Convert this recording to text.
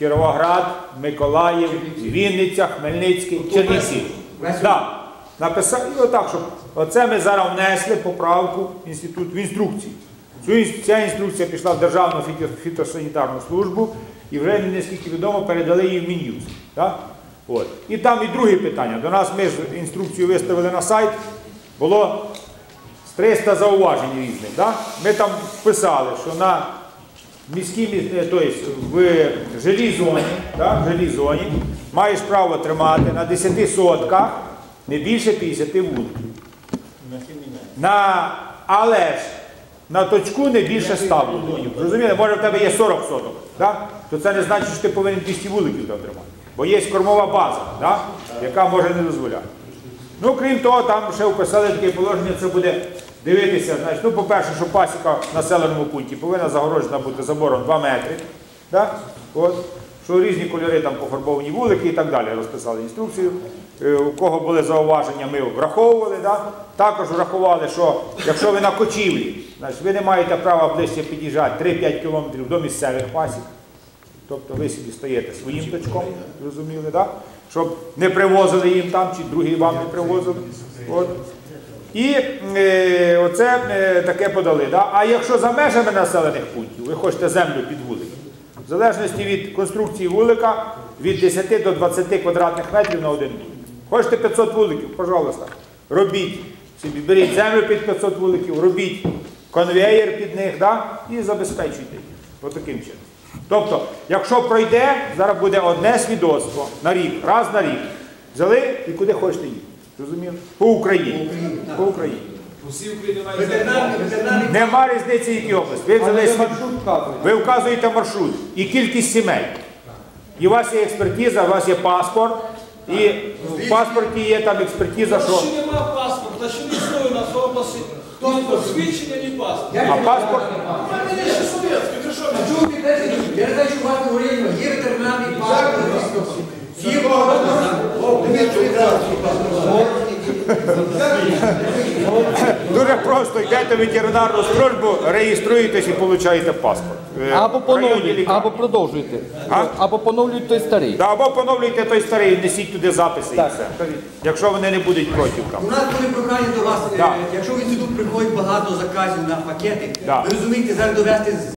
Кіровоград, Миколаїв, Вінниця, Хмельницький, Чернівці. Да. Написав, і отак, щоб оце ми зараз внесли поправку в інститут в інструкції. Ця інструкція пішла в Державну фіто- фітосанітарну службу і вже, наскільки відомо, передали її в Мін'юз. От. І там і друге питання. До нас ми ж інструкцію виставили на сайт, було 300 зауважень різних. Да? Ми там писали, що на міській міс- тобто в жилій зоні, да, в жилій зоні маєш право тримати на 10 сотках не більше 50 вуликів. На, але ж на точку не більше 100 вуликів. Зрозуміли, може в тебе є 40 соток, да? то це не значить, що ти повинен 200 вуликів там тримати. Бо є кормова база, да? яка може не дозволяти. Ну, крім того, там ще вписали таке положення, це буде дивитися. Значить, ну, по-перше, що пасіка в населеному пункті повинна загорожена бути забором 2 метри. Да? От. Що різні кольори там пофарбовані вулики і так далі. Розписали інструкцію. Е, У кого були зауваження, ми враховували. Да? Також врахували, що якщо ви на кочівлі, значить, ви не маєте права ближче під'їжджати 3-5 кілометрів до місцевих пасік. Тобто ви собі стаєте своїм точком, зрозуміли, да? щоб не привозили їм там, чи другі вам не привозили. От. І е, оце е, таке подали. Да? А якщо за межами населених пунктів ви хочете землю під вулик, в залежності від конструкції вулика від 10 до 20 квадратних метрів на один вулик. Хочете 500 вуликів, пожалуйста, робіть беріть землю під 500 вуликів, робіть конвеєр під них да? і забезпечуйте їх. Отаким чином. Тобто, якщо пройде, зараз буде одне свідоцтво на рік, раз на рік. Взяли і куди хочете їхати. Зрозуміли? По Україні. По Україні. Усі України мають Ветеринарний, ветеринарний Нема різниці, які області. Ви взяли свій- ви вказуєте маршрут і кількість сімей. І у вас є експертиза, у вас є паспорт, і в паспорті є там експертиза, що. Ще нема паспорта, ще не існує у нас в області ні посвідчення, ні паспорта. А паспорт У мене є ще совєтський, ти що? Чув підтвердження, я не знаю, що у вас в Україні є ветеринарний паспорт. Всі дуже просто йдете в ветеринарну службу, реєструєтесь і отримуєте паспорт. Е, Або в поновлюйте, або продовжуйте. А? Або поновлюйте той старий. Да, або поновлюйте той старий, несіть туди записи і все. Якщо вони не будуть проти там. У нас буде прохання до вас, е, якщо в інститут приходить багато заказів на пакети, Так. ви розумієте, зараз довести з